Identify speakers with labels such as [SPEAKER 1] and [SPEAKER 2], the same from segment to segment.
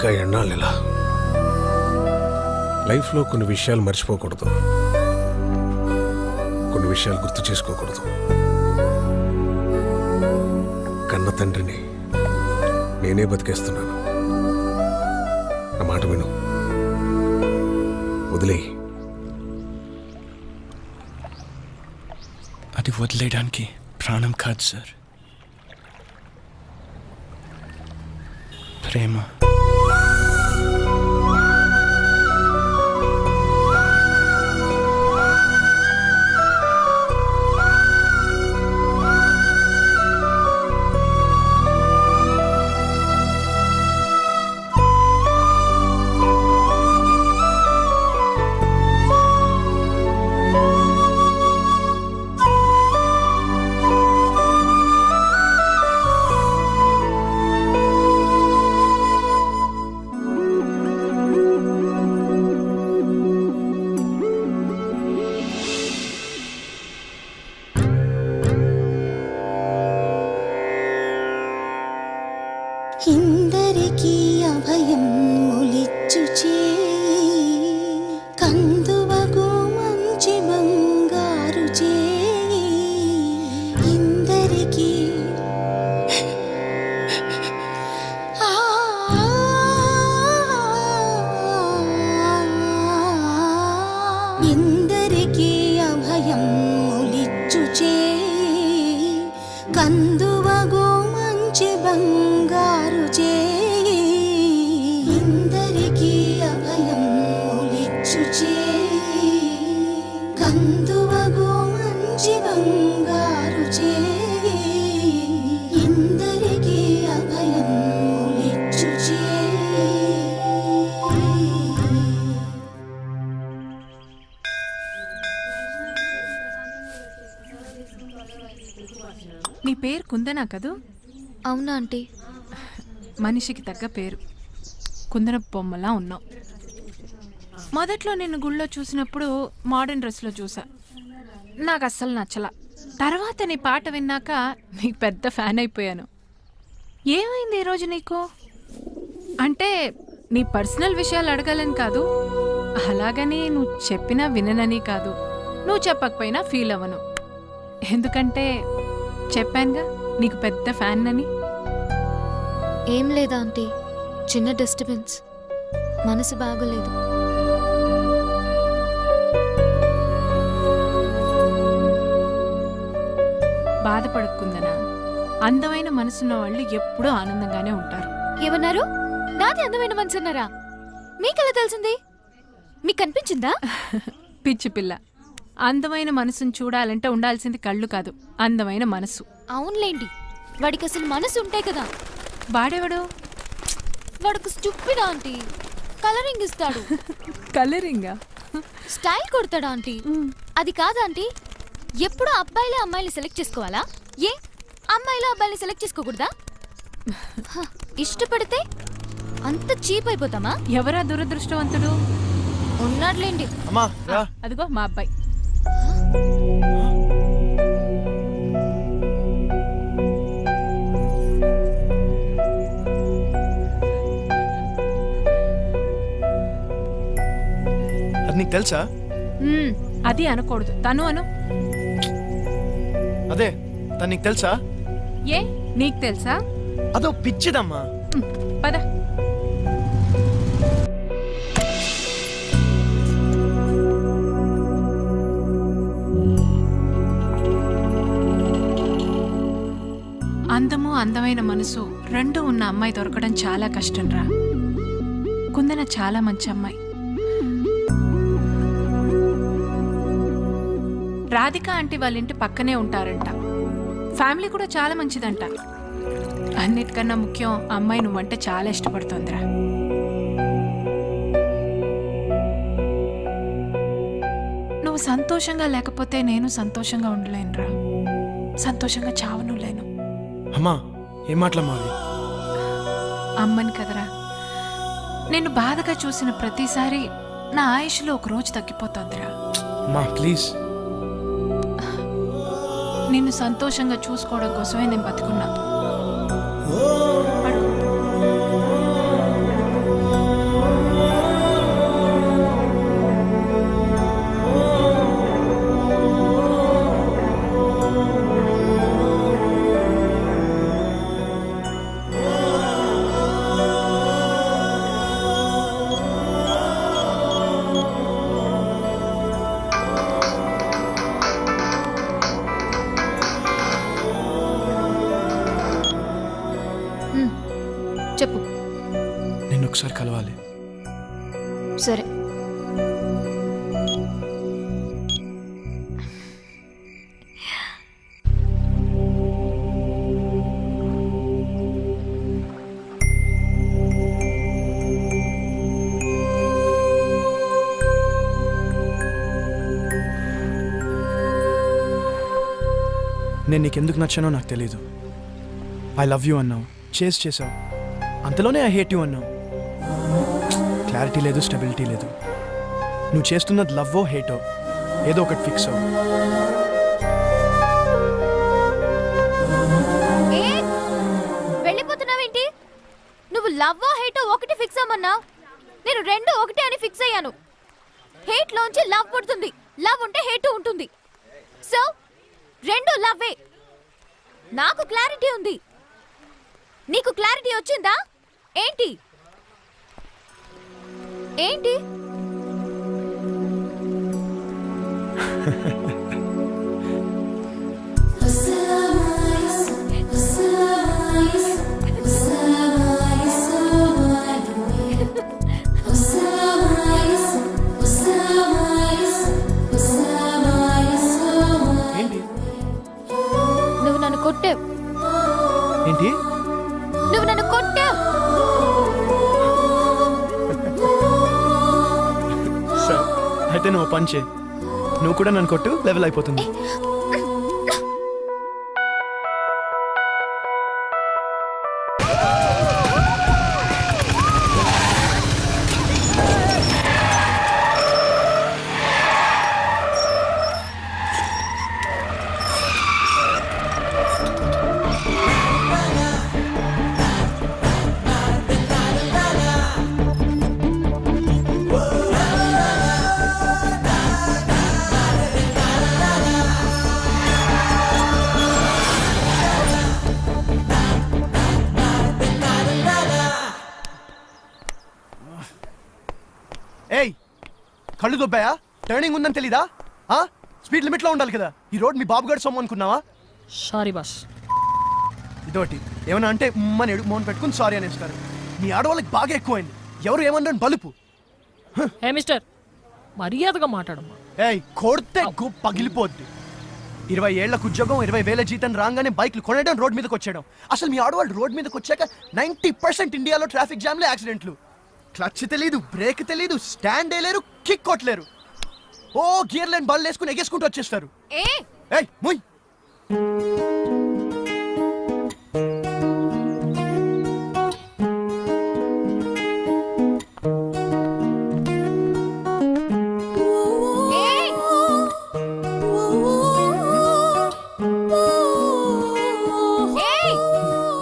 [SPEAKER 1] ఇంకా ఎన్నాళ్ళు ఇలా? లైఫ్లో కొన్ని విషయాలు మర్చిపోకూడదు. కొన్ని విషయాలు గుర్తు చేసుకోకూడదు. కన్న తండ్రిని నేనే బతికేస్తున్నాను. నా మాట విను. వదిలేయి
[SPEAKER 2] అది వదిలేయడానికి ప్రాణం కాదు సార్. ప్రేమ.
[SPEAKER 3] కందువగో మంచి
[SPEAKER 4] బంగు కుందనా కదూ?
[SPEAKER 5] అవునా ఆంటీ.
[SPEAKER 4] మనిషికి తగ్గ పేరు. కుందన బొమ్మలా ఉన్నావు. మొదట్లో నిన్ను గుళ్ళో చూసినప్పుడు మోడర్న్ డ్రెస్లో చూసా. నాకు అస్సలు నచ్చలా. తర్వాత నీ పాట విన్నాక నీకు పెద్ద ఫ్యాన్ అయిపోయాను. ఏమైంది ఈరోజు నీకు? అంటే నీ పర్సనల్ విషయాలు అడగాలని కాదు. అలాగని నువ్వు చెప్పినా విననని కాదు. నువ్వు చెప్పకపోయినా ఫీల్ అవ్వను. ఎందుకంటే చెప్పానుగా? నీకు పెద్ద ఫ్యాన్ అని?
[SPEAKER 5] ఏం లేదా ఆంటీ? చిన్న డిస్టర్బెన్స్ మనసు బాగోలేదు.
[SPEAKER 4] బాధపడకుందనా అందమైన మనసున్న వాళ్ళు ఎప్పుడూ ఆనందంగానే ఉంటారు.
[SPEAKER 5] ఏమన్నారు? నాది అందమైన మనసు అన్నారా మీకెలా తెలిసింది? మీకు కనిపించిందా?
[SPEAKER 4] పిచ్చి పిల్ల. అందమైన మనసును చూడాలంటే ఉండాల్సింది కళ్ళు కాదు అందమైన మనసు.
[SPEAKER 5] అవునులేండి. వాడికి అసలు మనసు ఉంటాయి కదా.
[SPEAKER 4] వాడెవడు?
[SPEAKER 5] వాడికి స్టూపిడ్ ఆంటీ. కలరింగ్ ఇస్తాడు.
[SPEAKER 4] కలరింగా?
[SPEAKER 5] స్టైల్ కొడతాడు ఆంటీ. అది కాదా ఆంటీ. ఎప్పుడు అబ్బాయిలే అమ్మాయిని సెలెక్ట్ చేసుకోవాలా? ఏ? అమ్మాయిలు అబ్బాయిని సెలెక్ట్ చేసుకోకూడదా? హ, ఇష్టపడితే అంత చీప్ అయిపోతామా?
[SPEAKER 4] ఎవరా దురదృష్టవంతుడు?
[SPEAKER 5] ఉన్నాడులేండి.
[SPEAKER 4] అదిగో మా అబ్బాయి.
[SPEAKER 2] అది నీకు తెలుసా?
[SPEAKER 4] మ్మ్, అది అనకూడదు. తను అను.
[SPEAKER 2] అదే తను నీకు తెలుసా?
[SPEAKER 4] ఏ నీకు తెలుసా?
[SPEAKER 2] అదో పిచ్చిదమ్మా.
[SPEAKER 4] అందమైన మనసు రెండు ఉన్న అమ్మాయి దొరకడం చాలా కష్టంరా. కుందన చాలా మంచి అమ్మాయి. రాధిక ఆంటీ వాళ్ళ ఇంటి పక్కనే ఉంటారంట. ఫ్యామిలీ కూడా చాలా మంచిదంట. అన్నిటికన్నా ముఖ్యం అమ్మాయి నువ్వంటే చాలా ఇష్టపడుతోందిరా. నువ్వు సంతోషంగా లేకపోతే నేను సంతోషంగా ఉండలేనురా. సంతోషంగా చావను లేను.
[SPEAKER 2] అమ్మా ఏం మాటలమ్మా అవి
[SPEAKER 4] అమ్మని కదరా. నేను బాధగా చూసిన ప్రతిసారి నా ఆయుష్లో ఒక రోజు తగ్గిపోతోందిరా.
[SPEAKER 2] అమ్మా ప్లీజ్.
[SPEAKER 4] నిన్ను సంతోషంగా చూసుకోవడం కోసమే నేను బతుకున్నా
[SPEAKER 2] నేను నీకెందుకు నచ్చానో నాకు తెలీదు. ఐ లవ్ యూ అన్నావు. చేస్ చేసావు. అంతలోనే ఐ హేట్ యూ అన్నావు. క్లారిటీ లేదు స్టెబిలిటీ లేదు. నువ్వు చేస్తున్నది లవ్వో హేటో ఏదో ఒకటి ఫిక్స్ అవ్వు
[SPEAKER 5] ఏ? వెళ్ళిపోతున్నావేంటి? నువ్వు లవ్ హేటో ఒకటి ఫిక్స్ అమ్మన్నావు నేను రెండు ఒకటే అని ఫిక్స్ అయ్యాను. హేట్ లోంచి లవ్ పుడుతుంది. లవ్ ఉంటే హేట్ ఉంటుంది. సో రెండు లవ్వే. నాకు క్లారిటీ ఉంది. నీకు క్లారిటీ వచ్చిందా? ఏంటి? ఏంటి?
[SPEAKER 2] ఏంటి
[SPEAKER 5] కొట్టావు.
[SPEAKER 2] ఏంటి?
[SPEAKER 5] నువ్వు నన్ను కొట్టావు.
[SPEAKER 2] అయితే నువ్వు పంచే నువ్వు కూడా నన్ను కొట్టు లెవెల్ అయిపోతుంది. కళ్ళు దొబ్బాయా? టర్నింగ్ ఉందని తెలీదా? ఆ? స్పీడ్ లిమిట్లో ఉండాలి కదా. ఈ రోడ్ మీ బాబు గారి సొమ్ము అనుకున్నావా?
[SPEAKER 6] సారీ బాస్
[SPEAKER 2] ఇదోటి. ఏమన్నా అంటే ఉమ్మని ఎడుగు మోహన్ పెట్టుకుని సారీ అనేస్తారు మీ ఆడవాళ్ళకి బాగా ఎక్కువైంది. ఎవరు ఏమన్నారని బలుపు.
[SPEAKER 6] హే. మిస్టర్. మర్యాదగా మాట్లాడమ్మా.
[SPEAKER 2] ఏయ్ కొడితే గు పగిలిపోద్ది. ఇరవై ఏళ్ళకు ఉద్యోగం ఇరవై వేల జీతం రాగానే బైక్లు కొనడం రోడ్ మీదకి వచ్చేయడం అసలు మీ ఆడవాళ్ళు రోడ్ మీదకి వచ్చాక నైంటీ పర్సెంట్ ఇండియాలో ట్రాఫిక్ జామ్లో యాక్సిడెంట్లు. క్లచ్ తెలీదు బ్రేక్ తెలీదు స్టాండ్ వేయలేరు కిక్ కొట్టలేరు. ఓ గియర్ లైన్ బళ్ళు వేసుకుని ఎగేసుకుంటూ వచ్చేస్తారు.
[SPEAKER 5] ఏ?
[SPEAKER 2] ఏయ్ ముయ్!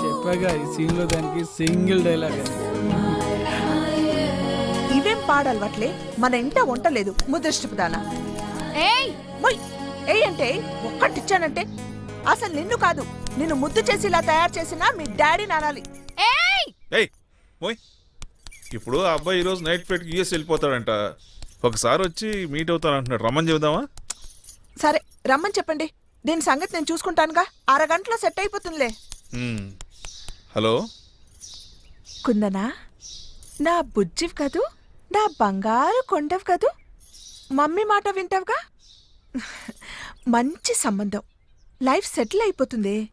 [SPEAKER 7] చెప్పాగా ఈ సీన్లో దానికి సింగిల్ డైలాగ్
[SPEAKER 8] పాడల్వట్లే. మన ఇంట వంటలేదు ముదృష్టపుదానా
[SPEAKER 5] ఏయ్!
[SPEAKER 8] అంటే ఒక్కటిచ్చానంటే అసలు నిన్ను కాదు. నిన్ను ముద్దు చేసి ఇలా తయారు చేసిన మీ డాడీ నానాలి.
[SPEAKER 5] ఏయ్!
[SPEAKER 9] ఏయ్! మోయ్! ఇప్పుడు ఆ అబ్బాయి ఈరోజు నైట్ ఫ్లైట్కి యూఎస్ వెళ్ళిపోతాడంట. ఒకసారి వచ్చి మీట్ అవుతానంటున్నాడు. రమ్మని చెబుదామా?
[SPEAKER 8] సరే రమ్మని చెప్పండి. దీని సంగతి నేను చూసుకుంటానుగా. అరగంటలో సెట్ అయిపోతుందిలే.
[SPEAKER 9] హ్మ్. హలో?
[SPEAKER 8] కుందనా? నా బుజ్జివి కదూ? నా బంగారు కొండవు కదూ? మమ్మీ మాట వింటావుగా? మంచి సంబంధం. లైఫ్ సెటిల్ అయిపోతుంది.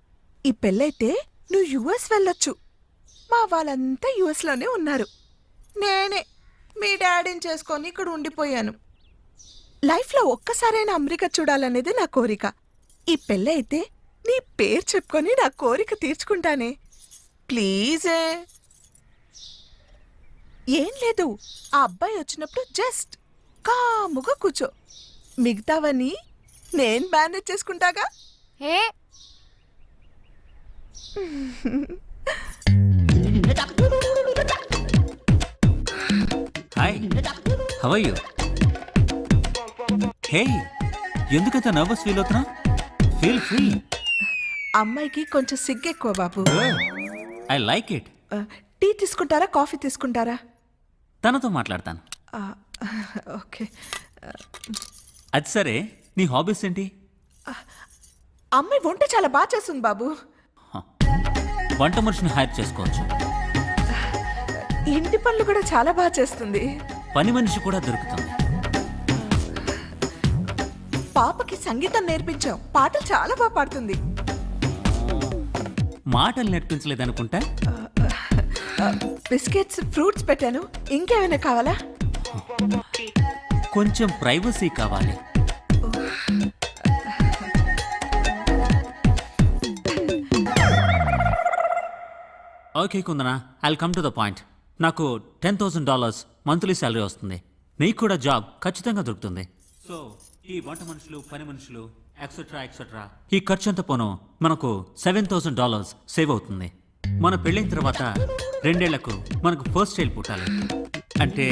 [SPEAKER 8] ఈ పెళ్ళైతే నువ్వు యుఎస్ వెళ్ళొచ్చు. మా వాళ్ళంతా యుఎస్లోనే ఉన్నారు. నేనే మీ డాడీని చేసుకొని ఇక్కడ ఉండిపోయాను. లైఫ్లో ఒక్కసారైనా అమెరికా చూడాలనేది నా కోరిక. ఈ పెళ్ళైతే నీ పేరు చెప్పుకొని నా కోరిక తీర్చుకుంటానే. ప్లీజే. ఏం లేదు. ఆ అబ్బాయి వచ్చినప్పుడు జస్ట్ కాముగా కూర్చో. మిగతావని నేను మేనేజ్ చేసుకుంటాగా?
[SPEAKER 5] ఏ?
[SPEAKER 10] హాయ్ హవ్ యూ హే ఎందుకంత నర్వస్ ఫీల్ అవుతున్నా? ఫీల్ ఫ్రీ
[SPEAKER 8] అమ్మాయికి కొంచెం సిగ్గు ఎక్కువ బాబు
[SPEAKER 10] ఐ లైక్ ఇట్
[SPEAKER 8] టీ తీసుకుంటారా కాఫీ తీసుకుంటారా?
[SPEAKER 10] తనతో మాట్లాడతాను.
[SPEAKER 8] ఓకే.
[SPEAKER 10] అది సరే నీ హాబీస్ ఏంటి?
[SPEAKER 8] అమ్మాయి వంట చాలా బాగా చేస్తుంది బాబు.
[SPEAKER 10] వంట మనిషిని హైర్ చేసుకోవచ్చు.
[SPEAKER 8] ఇంటి పనులు కూడా చాలా బాగా చేస్తుంది.
[SPEAKER 10] పని మనిషి కూడా దొరుకుతుంది.
[SPEAKER 8] పాపకి సంగీతం నేర్పించాం పాటలు చాలా బాగా పాడుతుంది.
[SPEAKER 10] మాటలు నేర్పించలేదనుకుంటా?
[SPEAKER 8] బిస్కెట్స్ ఫ్రూట్స్ పెట్టాను. ఇంకేమైనా కావాలా?
[SPEAKER 10] కొంచెం ప్రైవసీ కావాలి. Okay Kundana I'll come to the point నాకు ten thousand dollars monthly salary వస్తుంది. నీకు కూడా జాబ్ ఖచ్చితంగా దొరుకుతుంది. సో ఈ వంట మనుషులు పని మనుషులు ఎక్సెట్రా ఎక్సెట్రా ఈ ఖర్చు అంతా పోను? మనకు సెవెన్ థౌసండ్ డాలర్స్ సేవ్ అవుతుంది. మన పెళ్ళైన తర్వాత రెండేళ్ళకు మనకు ఫస్ట్ చైల్డ్ పుట్టాలి. అంటే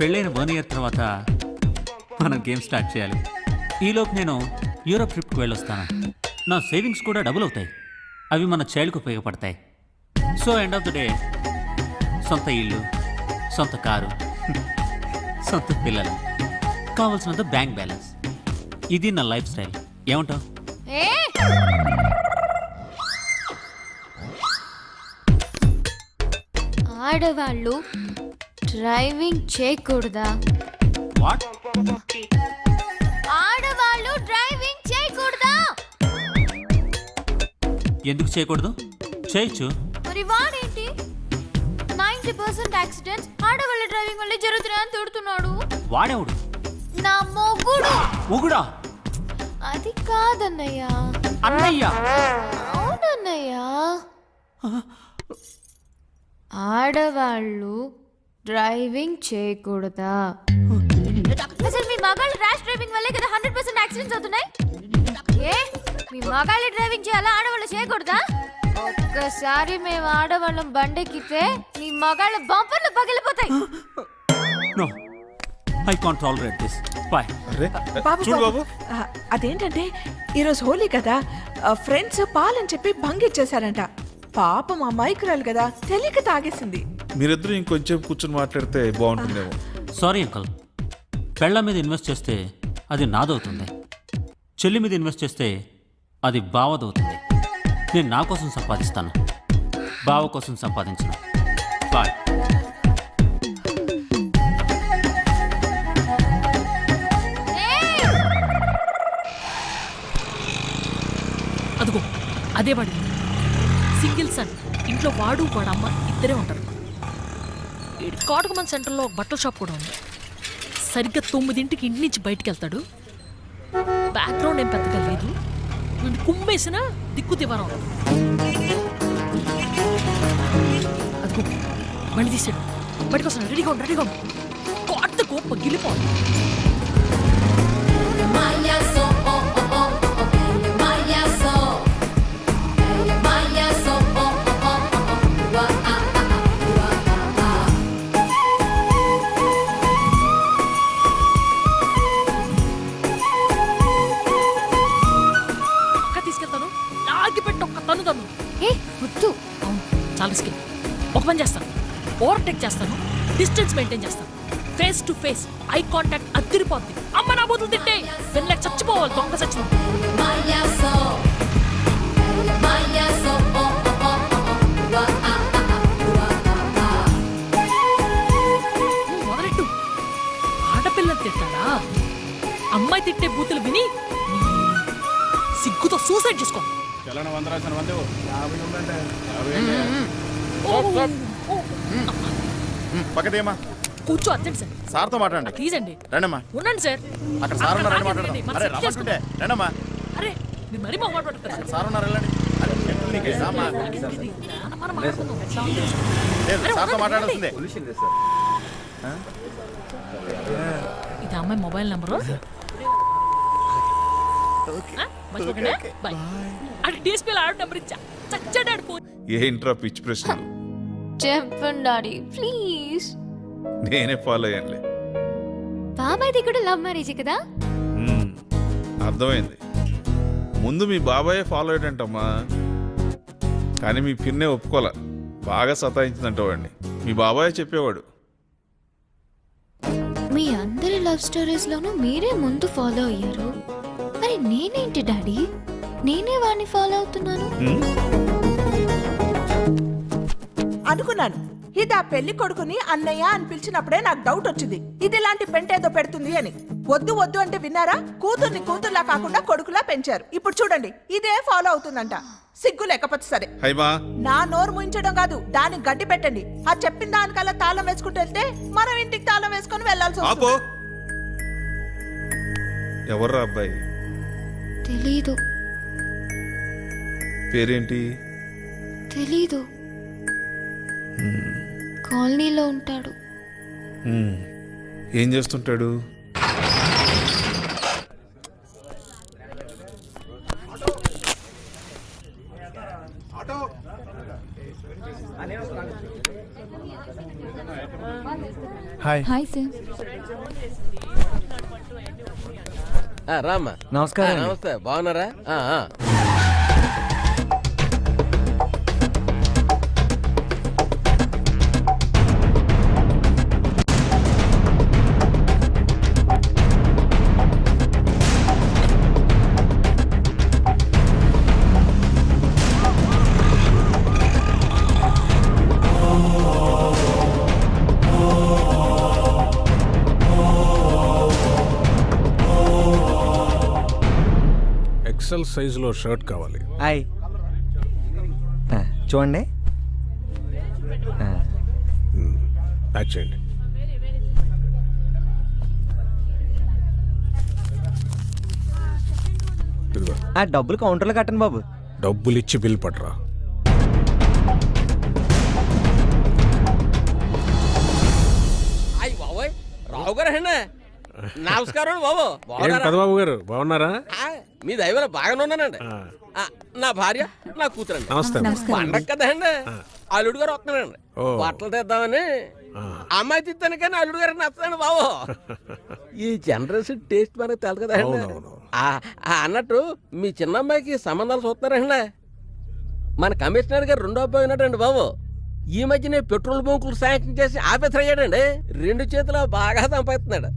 [SPEAKER 10] పెళ్ళైన వన్ ఇయర్ తర్వాత మనం గేమ్ స్టార్ట్ చేయాలి. ఈలోపు నేను యూరోప్ ట్రిప్కి వెళ్ళొస్తాను. నా సేవింగ్స్ కూడా డబుల్ అవుతాయి. అవి మన చైల్డ్కి ఉపయోగపడతాయి. So end of the day సొంత ఇల్లు సొంత కారు సొంత పిల్లలు కావలసినంత బ్యాంక్ బ్యాలెన్స్ ఇది నా లైఫ్ స్టైల్ ఏమంటావు
[SPEAKER 5] ఆడవాళ్ళు డ్రైవింగ్ చేయకూడదా?
[SPEAKER 10] వాట్
[SPEAKER 5] ఆడవాళ్ళు డ్రైవింగ్ చేయకూడదా?
[SPEAKER 10] ఎందుకు చేయకూడదు? చేయొచ్చు.
[SPEAKER 5] మరి వాడేంటి? నైన్టీ పర్సెంట్ యాక్సిడెంట్స్ ఆడవాళ్ళ డ్రైవింగ్ వల్లే జరుగుతున్నాయని తిడుతున్నాడు.
[SPEAKER 10] వాడేవుడు?
[SPEAKER 5] నా మొగుడు.
[SPEAKER 10] మొగుడా?
[SPEAKER 5] అది కాదన్నయ్యా.
[SPEAKER 10] అన్నయ్య.
[SPEAKER 5] అవునన్నయ్యా. ఆడవాళ్ళు డ్రైవింగ్ చేయకూడదా? అసలు మీ మగాళ్ళు ర్యాష్ డ్రైవింగ్ వల్లే కదా హండ్రెడ్ పర్సెంట్ యాక్సిడెంట్స్ అవుతున్నాయి? ఏ? మీ మగాళ్ళు డ్రైవింగ్ చేయాలా? ఆడవాళ్ళు చేయకూడదా? ఒక్కసారి మేము ఆడవాళ్ళం బండెక్కితే మీ మగాళ్ళ బంపర్లు పగిలిపోతాయి.
[SPEAKER 10] No I can't tolerate this boy
[SPEAKER 9] అరే
[SPEAKER 8] బాబు
[SPEAKER 9] చూడు
[SPEAKER 8] బాబు. ఆ, అదేంటంటే ఈరోజు హోలీ కదా ఫ్రెండ్స్ పాలని చెప్పి బంగిచ్చేశారంట పాపం అమాయకురాలు కదా తెలియక తాగేసింది.
[SPEAKER 9] మీరిద్దరూ ఇంకొంచెం కూర్చొని మాట్లాడితే బాగుంటుందేమో.
[SPEAKER 10] సారీ అంకల్ పెళ్ళ మీద ఇన్వెస్ట్ చేస్తే అది నాదవుతుంది. చెల్లి మీద ఇన్వెస్ట్ చేస్తే అది బావదవుతుంది. నేను నా కోసం సంపాదిస్తాను. బావ కోసం సంపాదించను. బాయ్
[SPEAKER 6] అదిగో అదే వాడి సింగిల్ సన్. ఇంట్లో వాడు వాడు అమ్మ ఇద్దరే ఉంటారు. కాటకమన్ సెంటర్లో ఒక బట్టల షాప్ కూడా ఉంది. సరిగ్గా తొమ్మిదింటికి ఇంటి నుంచి బయటికి వెళ్తాడు బ్యాక్గ్రౌండ్ ఏం పెద్దగా లేదు. వీడు కుమ్మేసిన దిక్కు దివారం ఉండదు. అదిగో బండి తీసాడు. బయటకు వస్తాడు రెడీగా ఉండు. రెడీగా ఉండు కాట్ గొప్ప గిలిపోవాలి చాలా స్కిల్ ఒక పని చేస్తాను. ఓవర్టేక్ చేస్తాను. డిస్టెన్స్ మెయింటైన్ చేస్తాను. Face to face eye contact అద్దరిపోద్ది. అమ్మ నా బూతులు తింటే వెళ్ళక చచ్చిపోవాలి దొంగ చచ్చిన మొదలెట్టు. ఆడపిల్లలు తిట్టాడా అమ్మాయి తిట్టే బూతులు విని సిగ్గుతో సూసైడ్ చేసుకో ఓ, ఓ,
[SPEAKER 9] పక్కదేమా
[SPEAKER 6] కూర్చో అర్జెంట్ సార్.
[SPEAKER 9] సార్తో మాట్లాడండి.
[SPEAKER 6] ప్లీజ్ అండి.
[SPEAKER 9] రండమ్మా.
[SPEAKER 6] ఉండండి సార్.
[SPEAKER 9] అక్కడ సార్ ఉన్నారు రండి మాట్లాడదాం. అరే రమ్మంటుంటే. రండమ్మా.
[SPEAKER 6] అరే మీరు మరీ మొహమాట పడతారు సార్.
[SPEAKER 9] ఉన్నారు వెళ్ళండి. సార్తో
[SPEAKER 6] ఉండండి,
[SPEAKER 9] మాట్లాడాల్సిందే.
[SPEAKER 6] ఇది అమ్మాయి మొబైల్ నంబరు? ఆ, మర్చిపోకండి. బాయ్ అటు డిఎస్పీలో ఆడ నెంబర్ ఇచ్చా. చచ్చాడు ఫోన్.
[SPEAKER 9] ఏంట్రా పిచ్చి ప్రశ్న
[SPEAKER 5] చెప్పండి డాడీ ప్లీజ్.
[SPEAKER 9] నేనే ఫాలో అయ్యానులే.
[SPEAKER 5] బాబాయ్ది కూడా లవ్ మ్యారేజ్ కదా?
[SPEAKER 9] మ్మ్. అర్థమైంది. ముందు మీ బాబాయే ఫాలో అయ్యాడంటమ్మా. కానీ మీ పిన్నే ఒప్పుకోలే. బాగా సతాయించిందంట వాడిని. మీ బాబాయే చెప్పేవాడు.
[SPEAKER 5] మీ అందరి లవ్ స్టోరీస్ లోనూ మీరే ముందు ఫాలో అయ్యారు? నేనేంటి డాడీ? నేనే వాడిని ఫాలో అవుతున్నాను?
[SPEAKER 8] అనుకున్నాను. ఇది ఆ పెళ్ళి కొడుకుని అన్నయ్య అని పిలిచినప్పుడే నాకు డౌట్ వచ్చింది. ఇది ఇలాంటి పెంటేదో పెడుతుంది అని. వద్దు వద్దు అంటే విన్నారా? కూతుర్ని కూతుర్లా కాకుండా కొడుకులా పెంచారు. ఇప్పుడు చూడండి ఇదే ఫాలో అవుతుందంట. సిగ్గు లేకపోతే సరే.
[SPEAKER 9] హైమా
[SPEAKER 8] నా నోరు ముయించడం కాదు దానికి గడ్డి పెట్టండి. ఆ చెప్పిన దానికల్లా తాళం వేసుకుంటూ వెళ్తే మనం ఇంటికి తాళం వేసుకొని వెళ్ళాల్సి
[SPEAKER 9] ఆపో.
[SPEAKER 8] వస్తుంది
[SPEAKER 9] ఎవర్రా అబ్బాయి?
[SPEAKER 5] తెలీదు.
[SPEAKER 9] పేరేంటి?
[SPEAKER 5] తెలీదు. కాలనీలో ఉంటాడు.
[SPEAKER 9] ఏం చేస్తుంటాడు?
[SPEAKER 2] హాయ్.
[SPEAKER 5] Hi sir.
[SPEAKER 11] రామ్మా.
[SPEAKER 2] నమస్కారం
[SPEAKER 11] నమస్తే. బాగున్నారా?
[SPEAKER 1] ఎక్సెల్ సైజులో షర్ట్ కావాలి.
[SPEAKER 2] హాయ్ చూడండి.
[SPEAKER 1] ప్యాక్ చేయండి. ఇదిగో.
[SPEAKER 2] ఆ డబ్బులు కౌంటర్లో కట్టండి బాబు.
[SPEAKER 1] డబ్బులు ఇచ్చి బిల్
[SPEAKER 11] బాబోయ్ రావు గారు నమస్కారం బాబు.
[SPEAKER 1] ఏం
[SPEAKER 11] బాగున్నారా?
[SPEAKER 1] గారు బాగున్నారా?
[SPEAKER 11] ఆ, మీ దైవలో బాగానే ఉన్నానండి. నా భార్య నా కూతురండి.
[SPEAKER 1] నమస్తే
[SPEAKER 11] పండగ కదండి అల్లుడు గారు వస్తున్నాడండి. బట్టలు తెద్దామని.
[SPEAKER 1] ఆ,
[SPEAKER 11] అమ్మాయి తిత్తాను కానీ అల్లుడు గారికి నచ్చదండి బాబు. ఈ జనరేషన్ టేస్ట్ మనకు తెలదు. ఆ, ఆ, అన్నట్టు మీ చిన్న అమ్మాయికి సంబంధాలు చూస్తున్నారండి. మన కమిషనర్ గారు రెండో అబ్బాయి ఉన్నాడండి బాబు. ఈ మధ్యనే పెట్రోల్ బంకులు శాంక్షన్ చేసి ఆఫీసర్ అయ్యాడండి రెండు చేతులు బాగా సంపాదిస్తున్నాడు.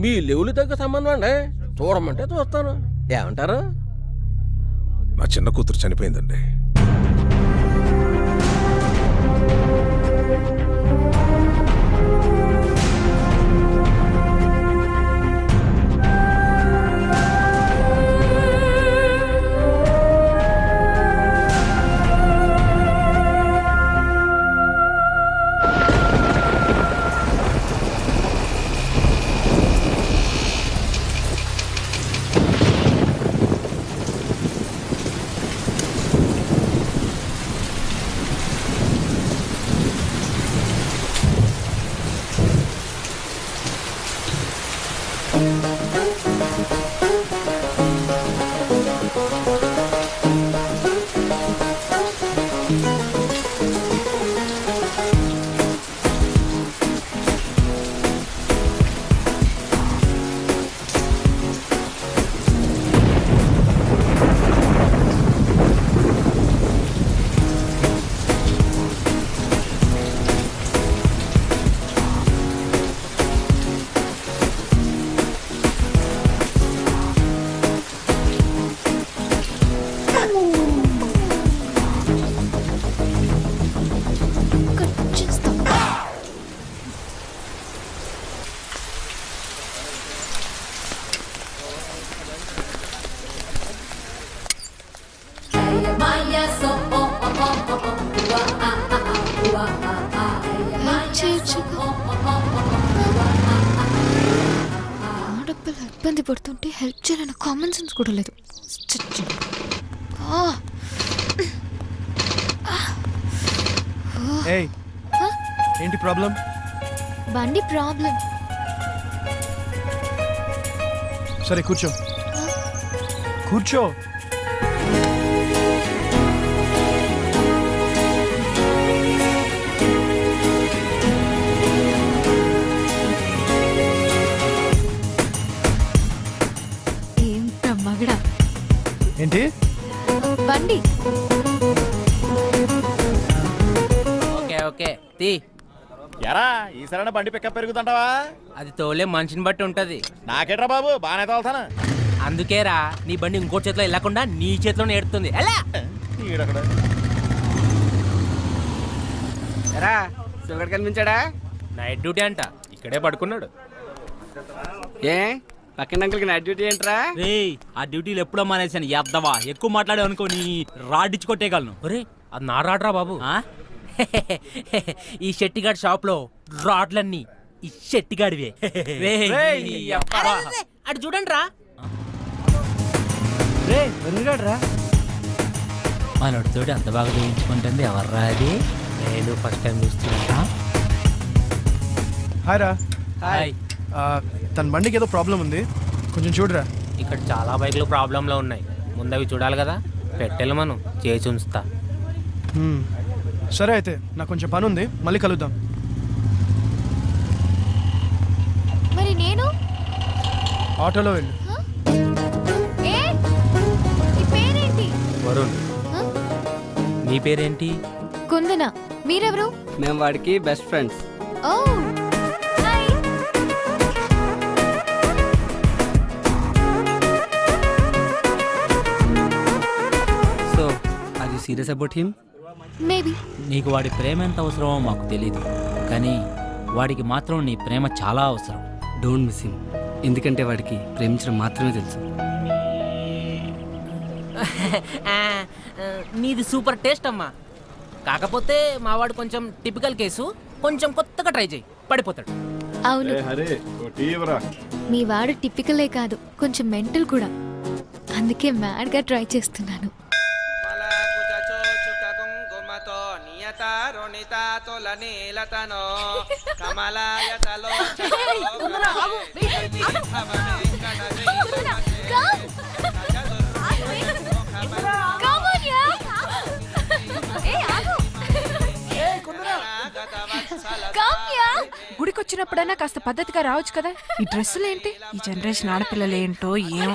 [SPEAKER 11] మీ లెవెల్ తగ్గ సంబంధం అండి. చూడమంటే చూస్తాను. ఏమంటారు?
[SPEAKER 1] నా చిన్న కూతురు చనిపోయిందండి.
[SPEAKER 5] పడుతుంటే హెల్ప్ చేయాలన్న కామన్ సెన్స్ కూడా లేదు.
[SPEAKER 2] ఏంటి ప్రాబ్లం
[SPEAKER 5] బండి ప్రాబ్లం
[SPEAKER 2] సరే కూర్చో. కూర్చో.
[SPEAKER 5] మగడా
[SPEAKER 2] ఏంటి?
[SPEAKER 5] బండి.
[SPEAKER 12] Okay okay. తీ.
[SPEAKER 13] ఎరా ఈసారైనా బండి పికప్ పెరుగుతుంటావా?
[SPEAKER 12] అది తోలే మనిషిని బట్టి ఉంటది.
[SPEAKER 13] నాకేట్రా బాబు బాగానే తోలుతాను?
[SPEAKER 12] అందుకేరా నీ బండి ఇంకో చేతిలో వెళ్ళకుండా నీ చేతిలో ఏడుతుంది. ఎలా?
[SPEAKER 13] ఈడక్కడ?
[SPEAKER 12] రా
[SPEAKER 14] ఇక్కడ కనిపించాడా?
[SPEAKER 12] నైట్ డ్యూటీ అంట ఇక్కడే పడుకున్నాడు.
[SPEAKER 14] ఏ? పక్కన అంకుల్కి నైట్ డ్యూటీ ఏంట్రా?
[SPEAKER 12] రే ఆ డ్యూటీలు ఎప్పుడో మానేశాను. ఎద్దవా ఎక్కువ మాట్లాడే అనుకో నీ రాడ్డిచ్చి కొట్టేయగలను. ఒరే అది నా రాడ్రా బాబు. ఈ షెట్టిగాడి షాప్లో రాడ్లన్నీ ఈ షెట్టిగాడివే. అటు చూడండి రా మనోడితోటి అంత బాగా చూపించుకుంటుంది. ఎవర్రా అది? నేను ఫస్ట్ టైం చూస్తున్నా
[SPEAKER 2] హాయ్ రా.
[SPEAKER 12] హాయ్.
[SPEAKER 2] తన బండికి ఏదో ప్రాబ్లం ఉంది. కొంచెం చూడరా.
[SPEAKER 12] ఇక్కడ చాలా బైక్లు ప్రాబ్లంలో ఉన్నాయి. ముందవి చూడాలి కదా. పెట్టెలు మనం చేసి ఉంచుతా.
[SPEAKER 2] సరే అయితే నాకు కొంచెం పని ఉంది. మళ్ళీ కలుద్దాం.
[SPEAKER 5] మరి నేను?
[SPEAKER 2] ఆటోలో వెళ్ళు.
[SPEAKER 5] ఏ? నీ పేరేంటి?
[SPEAKER 12] వరుణ్.
[SPEAKER 5] హ?
[SPEAKER 12] నీ పేరేంటి?
[SPEAKER 5] కుందన మీరెవరు?
[SPEAKER 14] మేము వాడికి best friends
[SPEAKER 5] oh!
[SPEAKER 14] Serious about him?
[SPEAKER 5] Maybe
[SPEAKER 12] నీకు వాడి ప్రేమ ఎంత అవసరమో మాకు తెలియదు కానీ వాడికి మాత్రం నీ ప్రేమ చాలా అవసరం.
[SPEAKER 14] డోంట్ మిస్ హిమ్ ఎందుకంటే వాడికి ప్రేమించడం మాత్రమే తెలుసు.
[SPEAKER 12] నీది సూపర్ టేస్ట్ అమ్మా. కాకపోతే మావాడు కొంచెం టిపికల్ కేసు కొంచెం కొత్తగా ట్రై చేయి. పడిపోతాడు.
[SPEAKER 5] అవును. మీ వాడు టిపికలే కాదు కొంచెం మెంటల్ కూడా. అందుకే మ్యాడ్గా ట్రై చేస్తున్నాను.
[SPEAKER 4] గుడికి వచ్చినప్పుడైనా కాస్త పద్ధతిగా రావచ్చు కదా? ఈ డ్రెస్సులు ఏంటి ఈ జనరేషన్ ఆడపిల్లలు ఏంటో ఏం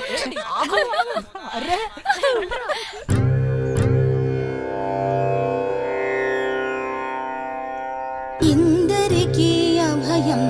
[SPEAKER 3] అందరికీ అభయం.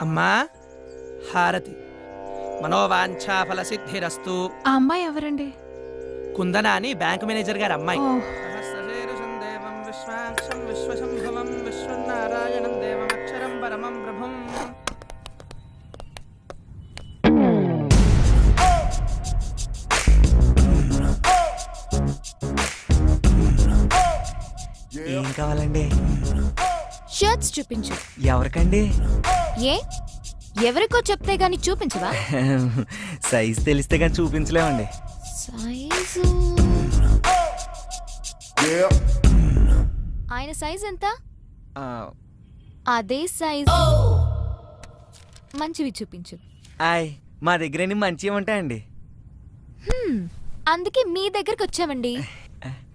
[SPEAKER 14] అమ్మా హారతి. మనోవాంఛా ఫల సిద్ధిరస్తు
[SPEAKER 4] ఆ అమ్మాయి ఎవరండి?
[SPEAKER 14] కుందన అని బ్యాంక్ మేనేజర్ గారి అమ్మాయి.
[SPEAKER 4] ఓ.
[SPEAKER 14] సహస్రశీర్షం దేవం విశ్వాక్షం విశ్వశంభవం విశ్వనారాయణం దేవమక్షరం పరమం ప్రభుం.
[SPEAKER 15] ఏం కావాలండి?
[SPEAKER 5] షర్ట్స్ చూపించు.
[SPEAKER 15] ఎవరికండి?
[SPEAKER 5] ఏ? ఎవరికో చెప్తే గాని చూపించవా?
[SPEAKER 15] సైజ్ తెలిస్తే కానీ చూపించలేమండి.
[SPEAKER 5] సైజు. ఆయన సైజ్ ఎంత? అదే సైజ్. మంచివి చూపించు.
[SPEAKER 15] ఆయ్ మా దగ్గర మంచివి ఉంటాయండి.
[SPEAKER 5] అందుకే మీ దగ్గరికి వచ్చామండి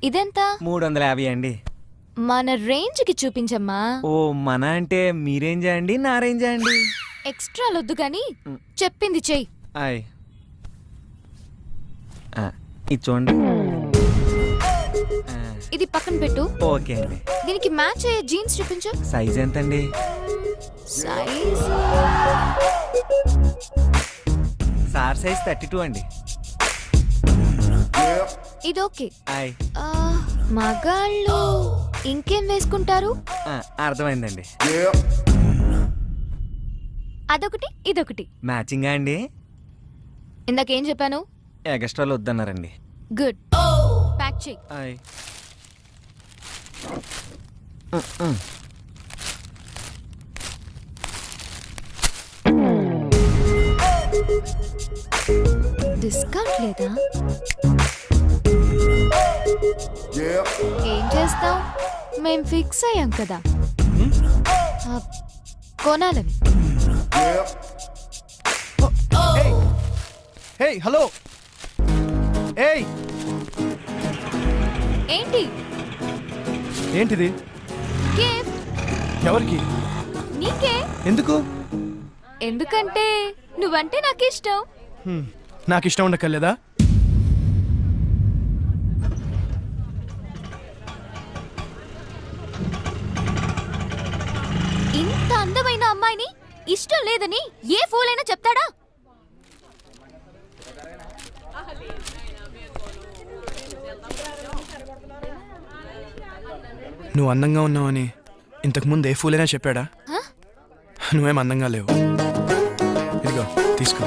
[SPEAKER 5] ఇదెంత?
[SPEAKER 15] మూడు వందల యాభై అండి.
[SPEAKER 5] మన రేంజ్కి చూపించమ్మా.
[SPEAKER 15] ఓ మన అంటే మీ రేంజా అండి నా రేంజా అండి
[SPEAKER 5] ఎక్స్ట్రా లొద్దు గాని చెప్పింది చెయ్యి.
[SPEAKER 15] ఆయ్. ఇది చూడండి.
[SPEAKER 5] ఇది పక్కన పెట్టు.
[SPEAKER 15] ఓకే అండి.
[SPEAKER 5] దీనికి మ్యాచ్ అయ్యే జీన్స్ చూపించు.
[SPEAKER 15] సైజ్ ఎంతండి?
[SPEAKER 5] Size?
[SPEAKER 15] Sir size thirty two అండి.
[SPEAKER 5] ఇది ఓకే. ఆ, మగాళ్ళు ఇంకేం వేసుకుంటారు?
[SPEAKER 15] ఆ, అర్థమైందండి.
[SPEAKER 5] అదొకటి ఇదొకటి.
[SPEAKER 15] మ్యాచింగా అండి?
[SPEAKER 5] ఇందాకేం చెప్పాను?
[SPEAKER 15] ఎగస్ట్రాలు వద్దన్నారండి.
[SPEAKER 5] గుడ్. ప్యాక్ చెయ్యి
[SPEAKER 15] ఆయ్
[SPEAKER 5] డిస్కౌంట్ లేదా? ఏం చేస్తాం మేం ఫిక్స్ అయ్యాం కదా. ఆ, కొనాలని.
[SPEAKER 2] హే హలో ఏయ్
[SPEAKER 5] ఏంటి?
[SPEAKER 2] ఏంటిది?
[SPEAKER 5] గిఫ్ట్
[SPEAKER 2] ఎవరికి?
[SPEAKER 5] నీకే.
[SPEAKER 2] ఎందుకు?
[SPEAKER 5] ఎందుకంటే నువ్వంటే నాకు ఇష్టం
[SPEAKER 2] హ్మ్, నాకు ఇష్టం ఉండక్కర్లేదా?
[SPEAKER 5] అందమైన అమ్మాయిని ఇష్టం లేదని ఏ ఫూల్ అయినా చెప్తాడా?
[SPEAKER 2] నువ్వు అందంగా ఉన్నావని ఇంతకు ముందు ఏ ఫూలైనా చెప్పాడా? నువ్వేం అందంగా లేవు. ఇదిగో తీసుకో.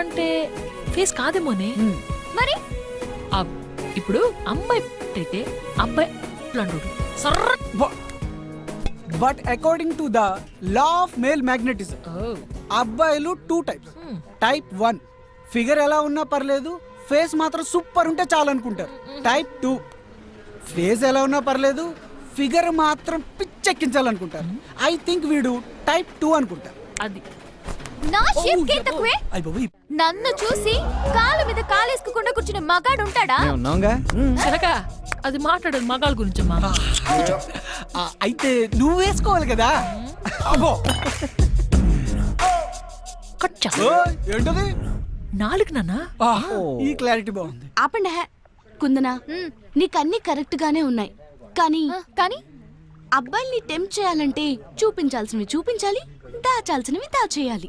[SPEAKER 6] అందమంటే ఫేస్ కాదేమోనే?
[SPEAKER 5] మరి?
[SPEAKER 6] ఇప్పుడు అమ్మాయి అయితే అబ్బాయి అంటాడు సర్ర!
[SPEAKER 7] But according to the law of male magnetism అబ్బాయిలు two types type one figure ఎలా ఉన్నా పర్లేదు ఫేస్ మాత్రం సూపర్ ఉంటే చాలు అనుకుంటారు టైప్ టూ ఫేస్ ఎలా ఉన్నా పర్లేదు ఫిగర్ మాత్రం పిచ్చెక్కించాలనుకుంటారు. ఐ థింక్ వీడు టైప్ టూ అనుకుంటారు.
[SPEAKER 6] అది.
[SPEAKER 5] నా షేప్కి తక్కువే నన్ను చూసి కాలు మీద కాలేసుకోకుండా కూర్చునే మగాడు ఉంటాడా
[SPEAKER 7] ఉన్నాగా?
[SPEAKER 6] కనుక అది మాట్లాడదు మగాళ్ళ గురించమ్మా.
[SPEAKER 7] అయితే నువ్వు వేసుకోవాలి కదా? అబ్బో. ఓయ్, ఏంటది?
[SPEAKER 6] నాలుగు నాన్న?
[SPEAKER 7] ఆ, ఈ క్లారిటీ బాగుంది.
[SPEAKER 3] ఆపండి హే. కుందనా నీకన్నీ కరెక్ట్ గానే ఉన్నాయి. కానీ
[SPEAKER 5] కానీ?
[SPEAKER 3] అబ్బాయిల్ని టెంప్ట్ చేయాలంటే చూపించాల్సినవి చూపించాలి దాచాల్సినవి దాచేయాలి.